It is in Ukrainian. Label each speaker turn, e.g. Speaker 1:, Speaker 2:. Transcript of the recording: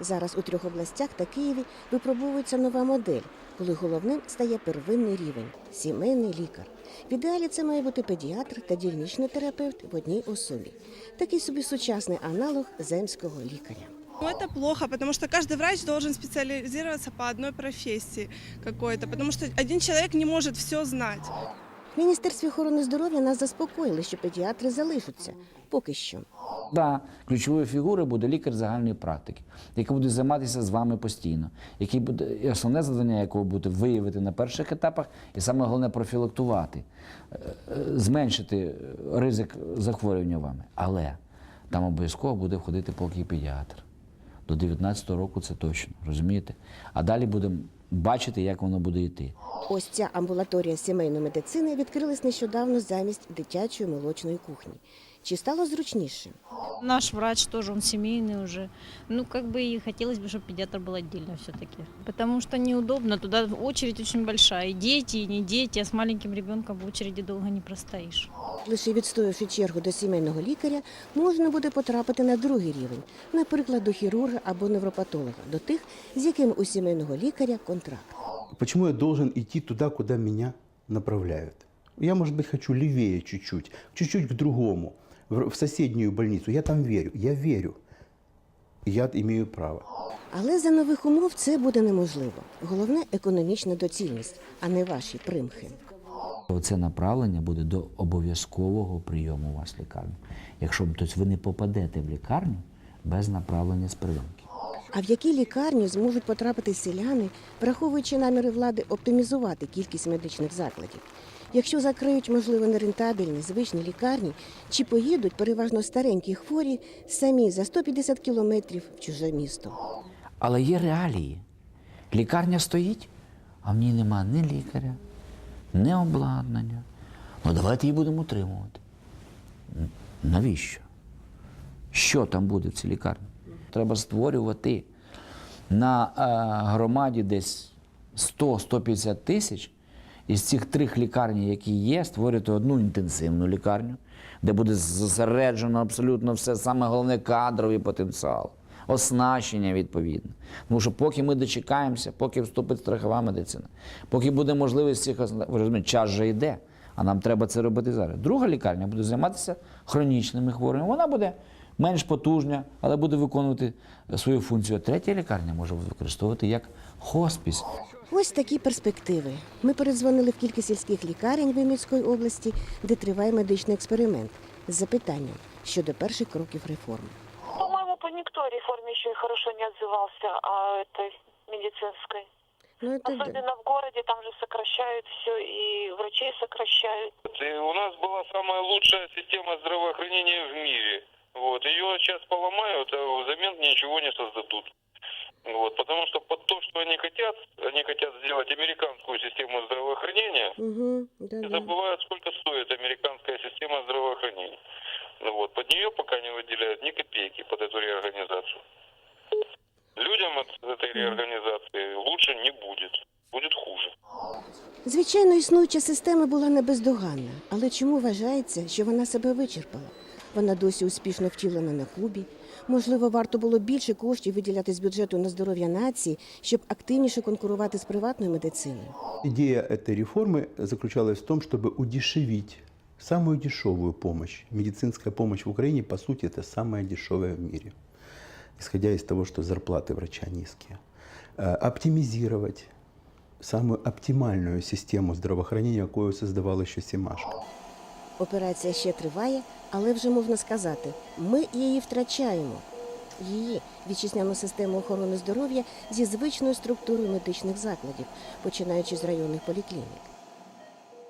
Speaker 1: Зараз у трьох областях та Києві випробовується нова модель, коли головним стає первинний рівень сімейний лікар. В ідеалі це має бути педіатр та дільничний терапевт в одній особі. Такий собі сучасний аналог земського лікаря.
Speaker 2: Ну, это плохо, потому что каждый врач должен специализироваться по одной профессии какой-то, потому что один человек не может все знать.
Speaker 1: Міністерстві охорони здоров'я нас заспокоїли, що педіатри залишаться поки що.
Speaker 3: Да, ключовою фігурою буде лікар загальної практики, який буде займатися з вами постійно, який буде і основне завдання, якого буде виявити на перших етапах, і саме головне профілактувати, е, е, зменшити е, ризик захворювання вами. Але там обов'язково буде входити поки педіатр. До 19 року це точно, розумієте? А далі будемо бачити, як воно буде йти.
Speaker 1: Ось ця амбулаторія сімейної медицини відкрилась нещодавно замість дитячої молочної кухні. Чи стало зручніше?
Speaker 4: Наш врач тоже, он семейный уже. Ну, как бы и хотелось бы, чтобы педиатр был отдельно все-таки. Потому что неудобно, туда очередь очень большая. И дети, и не дети, а с маленьким ребенком в очереди долго не простоишь.
Speaker 1: Лише відстоявши чергу до сімейного лікаря, можна буде потрапити на другий рівень, наприклад, до хірурга або невропатолога, до тих, з якими у сімейного лікаря контракт.
Speaker 5: Почему я должен идти туда, куда меня направляют? Я, может быть, хочу левее чуть-чуть, чуть-чуть к другому, в соседнюю больницу. Я там верю, я верю. Я имею право.
Speaker 1: Але за нових умов це буде неможливо. Головне економічна доцільність, а не ваші примхи.
Speaker 3: Це направлення буде до обов'язкового прийому у вас в лікарню. Якщо тобто ви не попадете в лікарню без направлення з прийомки.
Speaker 1: А в які лікарні зможуть потрапити селяни, враховуючи наміри влади оптимізувати кількість медичних закладів? Якщо закриють, можливо, нерентабельні звичні лікарні, чи поїдуть переважно старенькі хворі самі за 150 кілометрів в чуже місто?
Speaker 3: Але є реалії. Лікарня стоїть, а в ній нема ні лікаря, ні обладнання. Ну давайте її будемо утримувати. Навіщо? Що там буде в цій лікарні? Треба створювати на е, громаді десь 100-150 тисяч. Із цих трьох лікарні, які є, створювати одну інтенсивну лікарню, де буде зосереджено абсолютно все, саме головне кадровий потенціал, оснащення відповідне. Тому що поки ми дочекаємося, поки вступить страхова медицина, поки буде можливість цих розумієте, час же йде, а нам треба це робити зараз. Друга лікарня буде займатися хронічними хворими. Вона буде менш потужна, але буде виконувати свою функцію. А Третя лікарня може використовувати як хоспіс.
Speaker 1: Ось такі перспективи. Ми передзвонили в кілька сільських лікарень Вінницької області, де триває медичний експеримент з запитанням щодо перших кроків реформи.
Speaker 6: По-моему, по никто о реформе еще и хорошо не отзывался, о этой медицинской.
Speaker 1: Ну, це да.
Speaker 6: Особенно в городе, там же сокращают все, и врачей сокращают.
Speaker 7: И у нас была самая лучшая система здравоохранения в мире. Вот. Ее сейчас поломают, а взамен ничего не создадут. Вот. Потому что под то, что они хотят, они хотят сделать американскую систему здравоохранения,
Speaker 1: Угу, да,
Speaker 7: и
Speaker 1: да.
Speaker 7: забывают, сколько стоит американская система здравоохранения. Ну вот. Под нее пока не выделяют ни копейки под эту реорганизацию. Людям от этой реорганизации лучше не будет. Будет хуже.
Speaker 1: Звичайно, існуюча система була не бездоганна, але чому вважається, що вона себе вичерпала? Вона досі успішно втілена на Кубі. Можливо, варто було більше коштів виділяти з бюджету на здоров'я нації, щоб активніше конкурувати з приватною медициною.
Speaker 5: Идея этой реформы заключалась в том, чтобы удешевить самую дешевую помощь. Медицинская помощь в Украине, по сути, это самая дешевая в мире, исходя из того, что зарплаты врача низкие. Э, Оптимизировать самую оптимальную систему здравоохранения, какую создавал еще Семашко.
Speaker 1: Операція ще триває, але вже можна сказати, ми її втрачаємо. Її вітчизняну систему охорони здоров'я зі звичною структурою медичних закладів, починаючи з районних поліклінік.